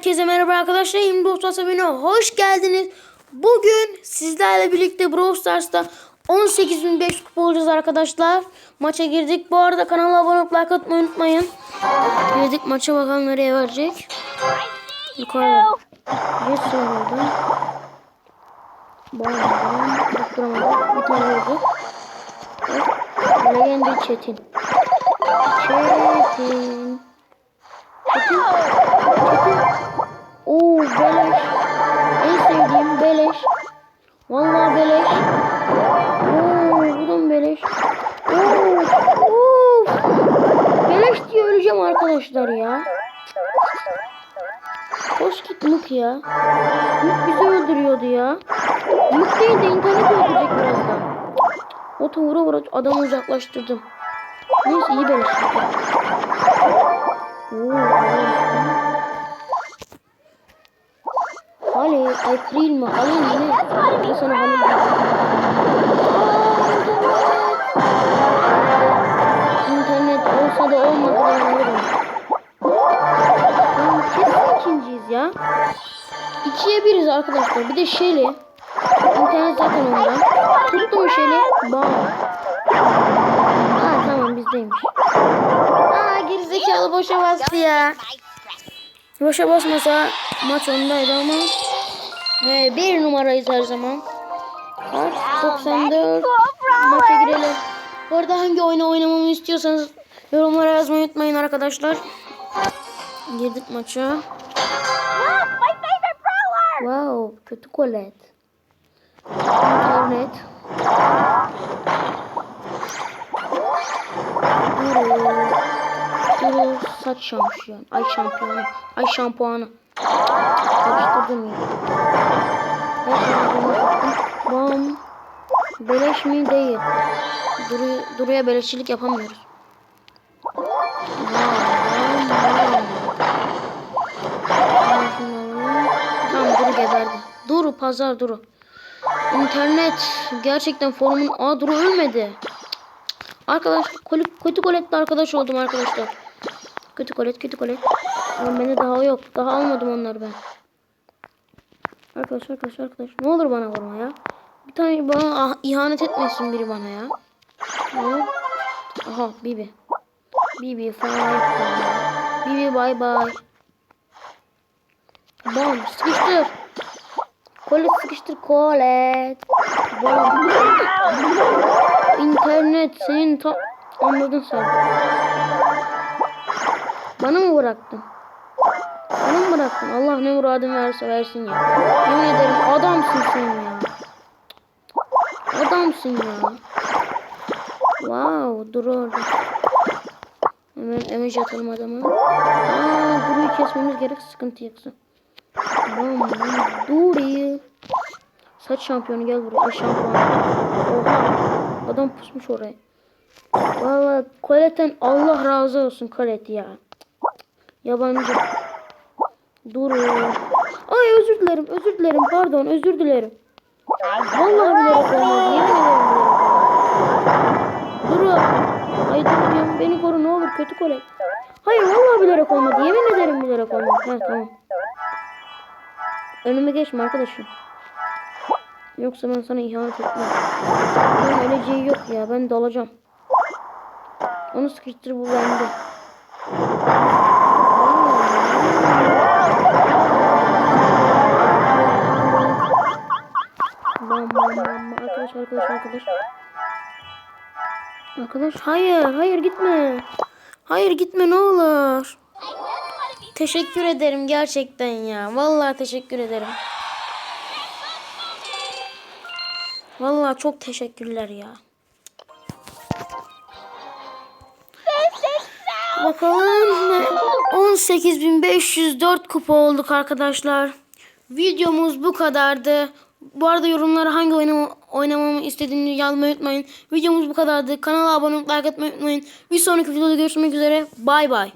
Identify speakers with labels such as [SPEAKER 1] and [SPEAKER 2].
[SPEAKER 1] Herkese merhaba arkadaşlar. 29 Asabine hoş geldiniz. Bugün sizlerle birlikte Brawl Stars'ta 18.500 kupa olacağız arkadaşlar. Maça girdik. Bu arada kanala abone olup like atmayı unutmayın. Girdik maça bakalım nereye verecek. Yukarıda. Geç söyledi. Bayağı. Bir tane vurdu. Evet. Legendi Çetin. Çetin. Oo beleş. En sevdiğim beleş. Vallahi beleş. Oo bu da mı beleş? Oo. Oo. Beleş diye öleceğim arkadaşlar ya. Hoş git Muk ya. Muk bizi öldürüyordu ya. Muk değil de internet öldürecek birazdan. Oto vura vura adamı uzaklaştırdım. Neyse iyi beleş. Oo, Hali, ay değil mi? Hali mi? Ben sana hali İnternet olsa da olmasa da ben alırım. Kesin ikinciyiz ya. İkiye biriz arkadaşlar. Bir de Shelly. İnternet zaten ondan. Tuttum Shelly. Bam. Ha tamam bizdeymiş. Gerizekalı boşa bastı ya. Boşa basmasa maç ondaydı ama. Ve bir numarayız her zaman. Kaç? 94. Maça girelim. Bu arada hangi oyunu oynamamı istiyorsanız yorumlara yazmayı unutmayın arkadaşlar. Girdik maça. Wow, kötü kolet. İnternet. Duru. Duru saç şampiyon. Ay şampiyonu. Ay şampuanı. Karıştırdım ya. Bam. Beleş mi? Değil. Duru, Duru'ya beleşçilik yapamıyoruz. Bam, bam. Tamam Duru geberdi. Duru pazar Duru. İnternet gerçekten forumun Aa Duru ölmedi. Arkadaş koli- kötü koletle arkadaş oldum arkadaşlar. Kötü kolet kötü kolet. Ama bende daha yok. Daha almadım onları ben. Arkadaş arkadaş arkadaş. Ne olur bana vurma ya. Bir tane bana ah, ihanet etmesin biri bana ya. Evet. Aha Bibi. Bibi fine. Bibi bye bye. Bam sıkıştır. Kolet sıkıştır kolet. İnternet senin ta... Anladın sen. Bana mı bıraktın? Bana mı bıraktın? Allah ne muradın verse versin ya. Yemin ederim adamsın sen ya. Adamsın ya. Wow dur orada. Hemen emoji atalım adamı. Aa Duru'yu kesmemiz gerek sıkıntı yoksa. Bam Duri. Saç şampiyonu gel buraya. Ay şampuan. Oha. Adam pusmuş oraya. Valla Colette'den Allah razı olsun Colette ya. Yabancı. Duru. Ay özür dilerim özür dilerim pardon özür dilerim. Vallahi bilerek olmadı yemin ederim. Duru. Ay dur beni koru ne olur kötü Colette. Hayır vallahi bilerek olmadı yemin ederim bilerek olmadı. Ha tamam. Önüme geçme arkadaşım. Yoksa ben sana ihanet etmem. Onun öleceği yok ya. Ben dalacağım. Onu sıkıştır bu bende. Arkadaş arkadaş hayır hayır gitme. Hayır gitme ne olur. Teşekkür ederim gerçekten ya. Vallahi teşekkür ederim. Vallahi çok teşekkürler ya. Bakalım 18.504 kupa olduk arkadaşlar. Videomuz bu kadardı. Bu arada yorumlara hangi oyunu oynamamı istediğini yazmayı unutmayın. Videomuz bu kadardı. Kanala abone olup like atmayı unutmayın. Bir sonraki videoda görüşmek üzere. Bay bay.